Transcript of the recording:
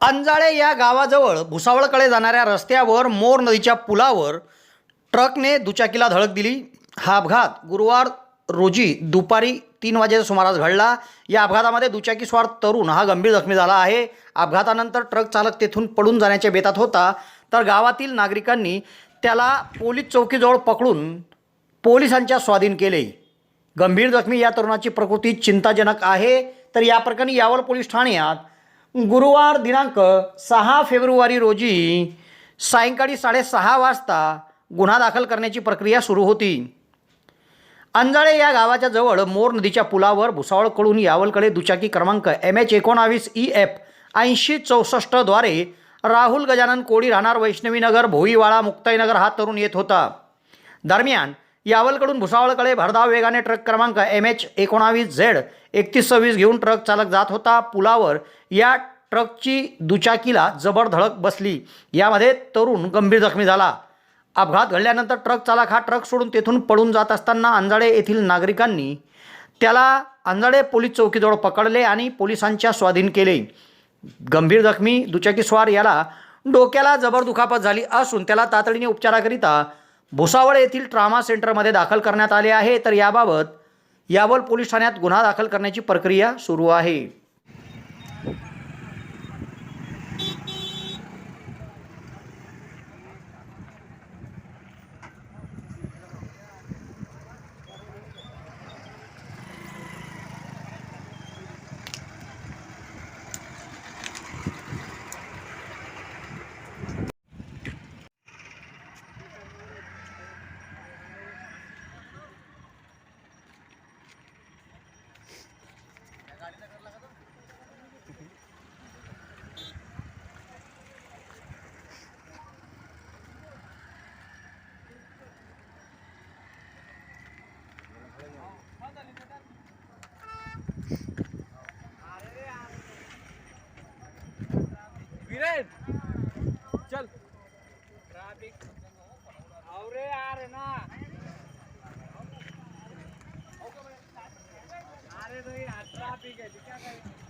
अंजाळे या गावाजवळ भुसावळकडे जाणाऱ्या रस्त्यावर मोर नदीच्या पुलावर ट्रकने दुचाकीला धडक दिली. हा अपघात गुरुवार रोजी दुपारी तीन वाजेच्या सुमारास घडला. या अपघातामध्ये दुचाकीस्वार तरुण हा गंभीर जखमी झाला आहे. अपघातानंतर ट्रक चालक तेथून पडून जाण्याच्या बेतात होता. तर गावातील नागरिकांनी त्याला पोलीस चौकीजवळ पकडून पोलिसांच्या स्वाधीन केले. गंभीर जखमी या तरुणाची प्रकृती चिंताजनक आहे. तर या प्रकरणी यावल पोलीस ठाण्यात गुरुवार दिनांक सहा फेब्रुवारी रोजी सायंकाळी साडेसहा वाजता गुन्हा दाखल करण्याची प्रक्रिया सुरू होती. अंजाळे या गावाच्या जवळ मोर नदीच्या पुलावर भुसावळकडून यावलकडे दुचाकी क्रमांक एम एच एकोणावीस ई एफ ऐंशी चौसष्टद्वारे राहुल गजानन कोळी राहणार वैष्णवीनगर भोईवाळा मुक्ताईनगर हा तरुण येत होता. दरम्यान यावलकडून भुसावळकडे भरधाव वेगाने ट्रक क्रमांक एम एच एकोणावीस झेड एकतीस सव्वीस घेऊन ट्रक चालक जात होता पुलावर. या ट्रकची दुचाकीला जबर धडक बसली. यामध्ये तरुण गंभीर जखमी झाला. अपघात घडल्यानंतर ट्रक चालक हा ट्रक सोडून तेथून पळून जात असताना अंजाळे येथील नागरिकांनी त्याला अंजाळे पोलीस चौकीजवळ पकडले आणि पोलिसांच्या स्वाधीन केले. गंभीर जखमी दुचाकीस्वार याला डोक्याला जबर दुखापत झाली असून त्याला तातडीने उपचाराकरिता भुसावळ येथील ट्रामा सेंटरमध्ये दाखल करण्यात आले आहे. तर याबाबत यावल पोलीस ठाण्यात गुन्हा दाखल करण्याची प्रक्रिया सुरू आहे. वीरेन चल। ट्रॅफिक अरे यार ना। अरे नहीं ट्रैफ़िक है क्या करें?